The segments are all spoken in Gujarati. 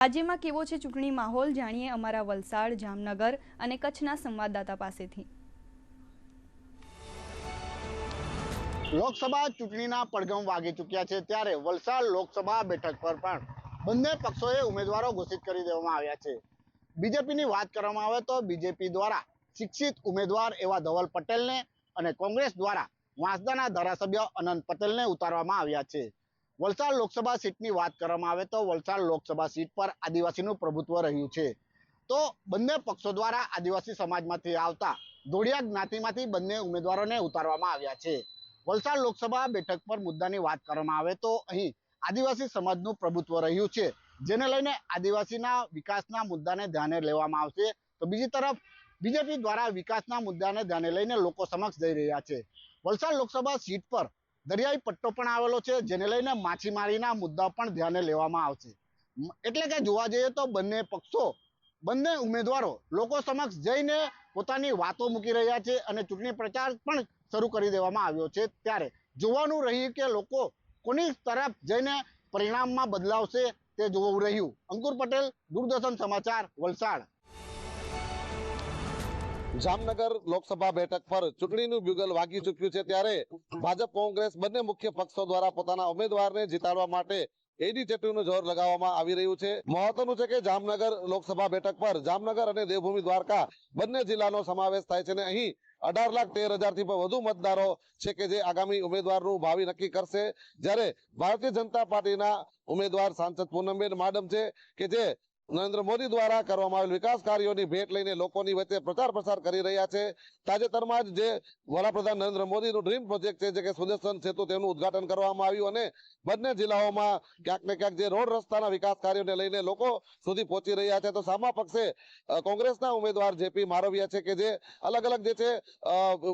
રાજ્યમાં કેવો છે ચૂંટણી માહોલ જાણીએ અમારા વલસાડ, જામનગર અને કચ્છના સંવાદદાતા પાસેથી. લોકસભા ચૂંટણીના પડઘમ વાગી ચૂક્યા છે ત્યારે વલસાડ લોકસભા બેઠક પર પણ બંને પક્ષોએ ઉમેદવારો ઘોષિત કરી દેવામાં આવ્યા છે. બીજેપીની વાત કરવામાં આવે તો બીજેપી દ્વારા શિક્ષિત ઉમેદવાર એવા ધવલ પટેલને અને કોંગ્રેસ દ્વારા વાંસદાના ધારાસભ્ય અનંત પટેલને ઉતારવામાં આવ્યા છે. વલસાડ લોકસભા સીટની વાત કરવામાં આવે તો વલસાડ લોકસભા સીટ પર આદિવાસીનું પ્રભુત્વ રહ્યું છે. તો બંને પક્ષો દ્વારા આદિવાસી સમાજમાંથી આવતા ધોળિયા જ્ઞાતિમાંથી બંને ઉમેદવારોને ઉતારવામાં આવ્યા છે. વલસાડ લોકસભા બેઠક પર મુદ્દાની વાત કરવામાં આવે તો અહીં આદિવાસી સમાજનું પ્રભુત્વ રહ્યું છે. જેને લઈને આદિવાસીના વિકાસના મુદ્દાને ધ્યાને લેવામાં આવશે. તો બીજી તરફ બીજેપી દ્વારા વિકાસના મુદ્દાને ધ્યાને લઈને લોકો સમક્ષ જઈ રહ્યા છે. વલસાડ લોકસભા સીટ પર દરિયાઈ પટ્ટો પણ આવેલો છે, જેને લઈને માછીમારીના મુદ્દા પણ ધ્યાને લેવામાં આવશે. એટલે કે જોવા જઈએ તો બંને પક્ષો, બંને ઉમેદવારો લોકો સમક્ષ જઈને પોતાની વાતો મૂકી રહ્યા છે અને ચૂંટણી પ્રચાર પણ શરૂ કરી દેવામાં આવ્યો છે ત્યારે. જોવાનું રહ્યું કે લોકો કોની તરફ જઈને પરિણામમાં બદલાવશે તે જોવું રહ્યું. અંકુર પટેલ, દૂરદર્શન સમાચાર, વલસાડ. જામનગર લોકસભા બેઠક પર ચૂંટણીનું બ્યુગલ વાગી ચૂક્યું છે ત્યારે ભાજપ કોંગ્રેસ બંને મુખ્ય પક્ષો દ્વારા પોતાના ઉમેદવારને જીતાડવા માટે એડી ચેટુનું જોર લગાવવામાં આવી રહ્યું છે. મહત્વનું છે કે જામનગર લોકસભા બેઠક પર જામનગર અને દેવભૂમિ દ્વારકા બંને જિલ્લાનો સમાવેશ થાય છે અને અહીં અઢાર લાખ તેર હજારથી પણ વધુ મતદારો છે કે જે આગામી ઉમેદવારનું ભાવિ નક્કી કરશે. જ્યારે ભારતીય જનતા પાર્ટીના ઉમેદવાર સાંસદ પૂનમબેન માડમ છે કે જે નરેન્દ્ર મોદી દ્વારા કરવામાં આવેલ વિકાસ કાર્યોની ભેટ લઈને લોકોની વચ્ચે પ્રચાર પ્રસાર કરી રહ્યા છે. તાજેતરમાં જ જે વડાપ્રધાન નરેન્દ્ર મોદીનું ડ્રીમ પ્રોજેક્ટ છે જે કે સુદર્શન સેતુ તેનું ઉદઘાટન કરવામાં આવ્યું અને બંને જિલ્લાઓમાં ક્યાંક ને ક્યાંક જે રોડ રસ્તાના વિકાસ કાર્યોને લઈને લોકો સુધી પહોંચી રહ્યા છે. તો સામા પક્ષે કોંગ્રેસના ઉમેદવાર જેપી મારવિયા છે કે જે અલગ અલગ જે છે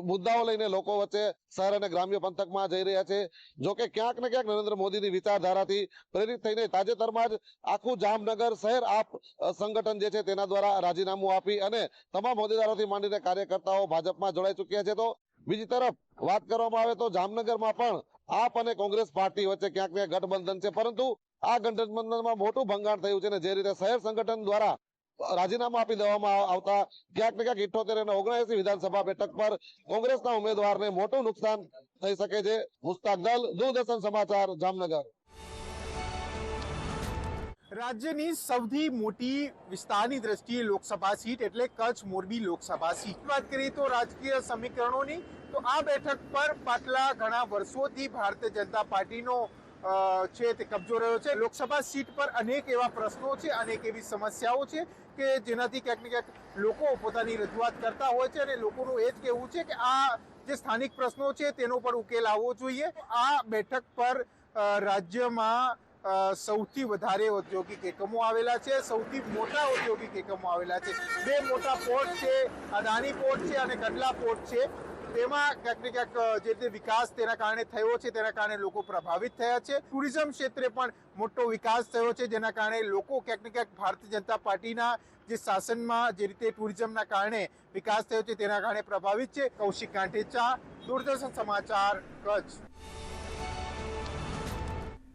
મુદ્દાઓ લઈને લોકો વચ્ચે શહેર અને ગ્રામ્ય પંથકમાં જઈ રહ્યા છે. જોકે ક્યાંક ને ક્યાંક નરેન્દ્ર મોદીની વિચારધારાથી પ્રેરિત થઈને તાજેતરમાં જ આખું જામનગર શહેર અ, સંગઠન જે છે તેના દ્વારા રાજીનામું આપી અને તમામ હોદ્દેદારોથી માંડીને કાર્યકર્તાઓ ભાજપમાં જોડાઈ ચૂક્યા છે. તો બીજી તરફ વાત કરવામાં આવે તો જામનગરમાં પણ આપ અને કોંગ્રેસ પાર્ટી વચ્ચે ક્યાંક ક્યાંક ગઠબંધન છે. પરંતુ આ ગઠબંધનમાં મોટું ભંગાણ થયું છે અને જે રીતે શહેર સંગઠન દ્વારા રાજીનામું આપી દેવામાં આવતા ક્યાંક ને ક્યાંક ઇઠોતેર અને ઓગણએસી વિધાનસભા બેઠક પર કોંગ્રેસના ઉમેદવારને મોટું નુકસાન થઈ શકે છે. મુસ્તાક દલ દૂરદર્શન સમાચાર, જામનગર. રાજ્યની સૌથી મોટી વિસ્તારની દ્રષ્ટિએ લોકસભા સીટ એટલે કચ્છ મોરબી લોકસભા સીટ. વાત કરીએ તો રાજકીય સમીકરણોની, તો આ બેઠક પર પાછલા ઘણા વર્ષોથી ભારતીય જનતા પાર્ટીનો છે તે કબજો રહ્યો છે. લોકસભા સીટ પર અનેક એવા પ્રશ્નો છે, અનેક એવી સમસ્યાઓ છે કે જેનાથી ક્યાંક ને ક્યાંક લોકો પોતાની રજૂઆત કરતા હોય છે અને લોકોનું એ જ કહેવું છે કે આ જે સ્થાનિક પ્રશ્નો છે તેનો પણ ઉકેલ આવવો જોઈએ. આ બેઠક પર રાજ્યમાં સૌથી વધારે ઔદ્યોગિક એકમો આવેલા છે, સૌથી મોટા ઔદ્યોગિક એકમો આવેલા છે. બે મોટા પોર્ટ છે અદાની પોર્ટ છે અને કંડલા પોર્ટ છે. તેમાં ક્યાંક ને ક્યાંક જે રીતે વિકાસ તેના કારણે થયો છે, તેના કારણે લોકો પ્રભાવિત થયા છે. ટુરિઝમ ક્ષેત્રે પણ મોટો વિકાસ થયો છે, જેના કારણે લોકો ક્યાંક ને ક્યાંક ભારતીય જનતા પાર્ટીના જે શાસનમાં જે રીતે ટુરિઝમના કારણે વિકાસ થયો છે, તેના કારણે પ્રભાવિત છે. કૌશિક કાંઠેચા દૂરદર્શન સમાચાર, કચ્છ.